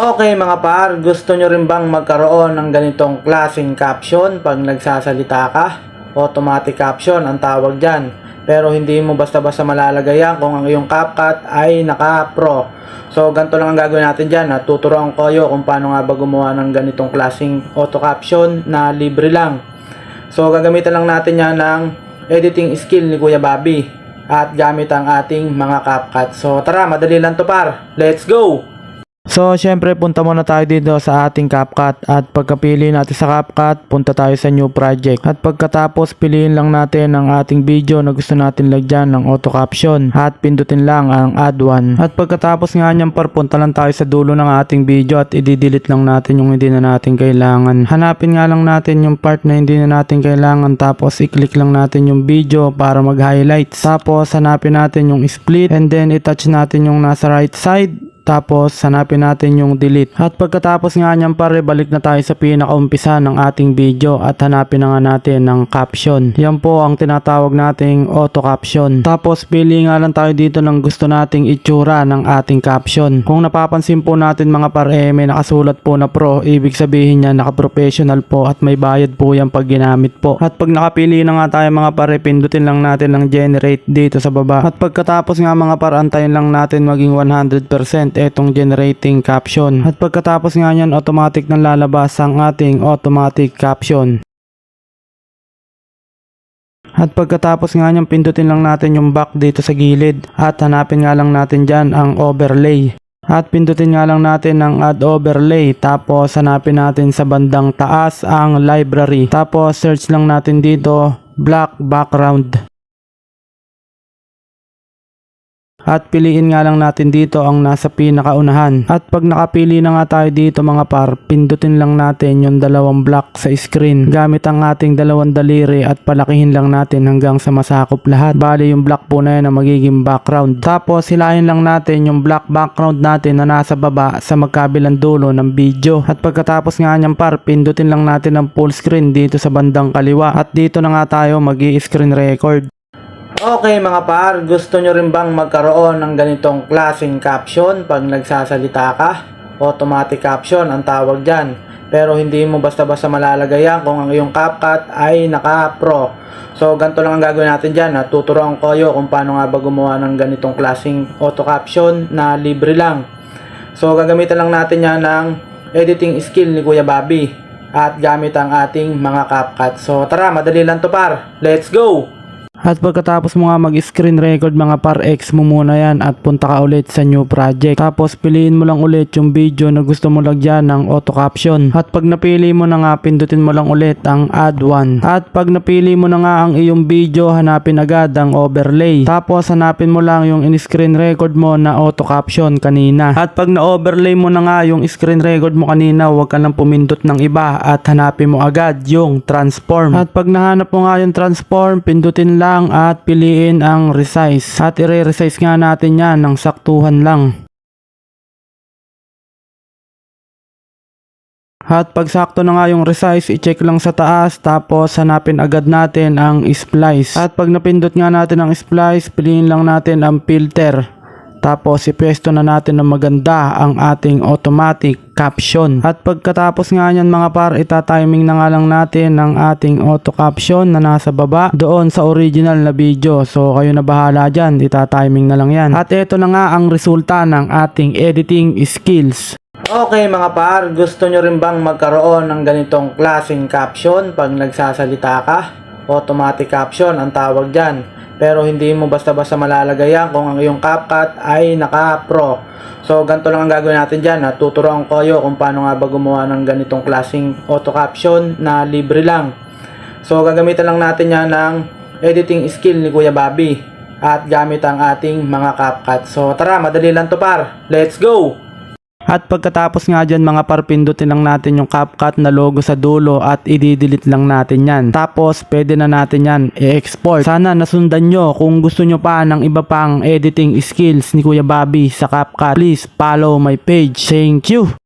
Okay mga par, gusto nyo rin bang magkaroon ng ganitong klaseng caption pag nagsasalita ka? Automatic caption ang tawag dyan. Pero hindi mo basta-basta malalagay yan kung ang iyong CapCut ay naka-pro. So ganito lang ang gagawin natin dyan. At tuturuan ko kayo kung paano nga ba gumawa ng ganitong klaseng auto caption na libre lang. So gagamitan lang natin yan ng editing skill ni Kuya Bobby. At gamit ang ating mga CapCut. So tara, madali lang to par. Let's go! So, syempre, punta muna tayo dito sa ating CapCut at pagkapili natin sa CapCut, punta tayo sa new project. At pagkatapos, piliin lang natin ang ating video na gusto natin lagyan ng auto caption at pindutin lang ang add one. At pagkatapos nga niyan par, lang tayo sa dulo ng ating video at i-delete lang natin yung hindi na natin kailangan. Hanapin nga lang natin yung part na hindi na natin kailangan tapos i-click lang natin yung video para mag-highlights. Tapos, hanapin natin yung split and then i-touch natin yung nasa right side tapos hanapin natin yung delete. At pagkatapos nga niyan pare, balik na tayo sa pinakaumpisa ng ating video at hanapin na nga natin ng caption. Yan po ang tinatawag nating auto caption. Tapos pili nga lang tayo dito ng gusto nating itsura ng ating caption. Kung napapansin po natin mga pare, may nakasulat po na pro, ibig sabihin niya naka-professional po at may bayad po yan pag ginamit po. At pag nakapili na nga tayo mga pare, pindutin lang natin ng generate dito sa baba. At pagkatapos nga mga pare, antayin lang natin maging 100% etong generating caption. At pagkatapos nga yan, automatic nang lalabas ang ating automatic caption. At pagkatapos nga niyang pindutin lang natin yung back dito sa gilid at hanapin nga lang natin dyan ang overlay. At pindutin nga lang natin ang add overlay tapos hanapin natin sa bandang taas ang library. Tapos search lang natin dito black background. At piliin nga lang natin dito ang nasa pinakaunahan. At pag nakapili na nga tayo dito mga par, pindutin lang natin yung dalawang block sa screen. Gamit ang ating dalawang daliri at palakihin lang natin hanggang sa masakop lahat. Bali yung block po na yan ang magiging background. Tapos hilahin lang natin yung black background natin na nasa baba sa magkabilang dulo ng video. At pagkatapos nga niyang par, pindutin lang natin ang full screen dito sa bandang kaliwa. At dito na nga tayo mag screen record. Okay mga par, gusto nyo rin bang magkaroon ng ganitong klaseng caption pag nagsasalita ka? Automatic caption ang tawag dyan. Pero hindi mo basta-basta malalagay yan kung ang iyong CapCut ay naka-pro. So ganito lang ang gagawin natin dyan. Tuturuan ko kayo kung paano nga ba gumawa ng ganitong klaseng auto caption na libre lang. So gagamitan lang natin yan ng editing skill ni Kuya Bobby. At gamit ang ating mga CapCut. So tara, madali lang to par. Let's go! At pagkatapos mo nga mag-screen record mga par X mo muna yan at punta ka ulit sa new project. Tapos piliin mo lang ulit yung video na gusto mo lagyan ng auto caption. At pag napili mo na nga pindutin mo lang ulit ang add one. At pag napili mo na nga ang iyong video hanapin agad ang overlay. Tapos hanapin mo lang yung in-screen record mo na auto caption kanina. At pag na-overlay mo na nga yung screen record mo kanina huwag ka lang pumindot ng iba at hanapin mo agad yung transform. At pag nahanap mo nga yung transform pindutin lang at piliin ang resize. At i-resize nga natin yan ng saktuhan lang. At pag sakto na nga yung resize, i-check lang sa taas tapos hanapin agad natin ang splice. At pag napindot nga natin ang splice, piliin lang natin ang filter. Tapos ipwesto na natin ng maganda ang ating automatic caption. At pagkatapos nga niyan mga par, itatiming na nga lang natin ang ating auto caption na nasa baba doon sa original na video. So kayo na bahala dyan, itatiming na lang yan. At ito na nga ang resulta ng ating editing skills. Okay mga par, gusto nyo rin bang magkaroon ng ganitong klaseng caption pag nagsasalita ka? Automatic caption ang tawag dyan. Pero hindi mo basta-basta malalagay yan kung ang iyong CapCut ay naka-pro. So ganito lang ang gagawin natin dyan. Tuturuan ko kayo kung paano nga ba gumawa ng ganitong klaseng auto caption na libre lang. So gagamitan lang natin yan ng editing skill ni Kuya Bobby. At gamit ang ating mga CapCut. So tara, madali lang to par. Let's go! At pagkatapos nga dyan mga par, pindutin lang natin yung CapCut na logo sa dulo at i-delete lang natin yan. Tapos pwede na natin yan i-export. Sana nasundan nyo kung gusto nyo pa ng iba pang editing skills ni Kuya Bobby sa CapCut. Please follow my page. Thank you!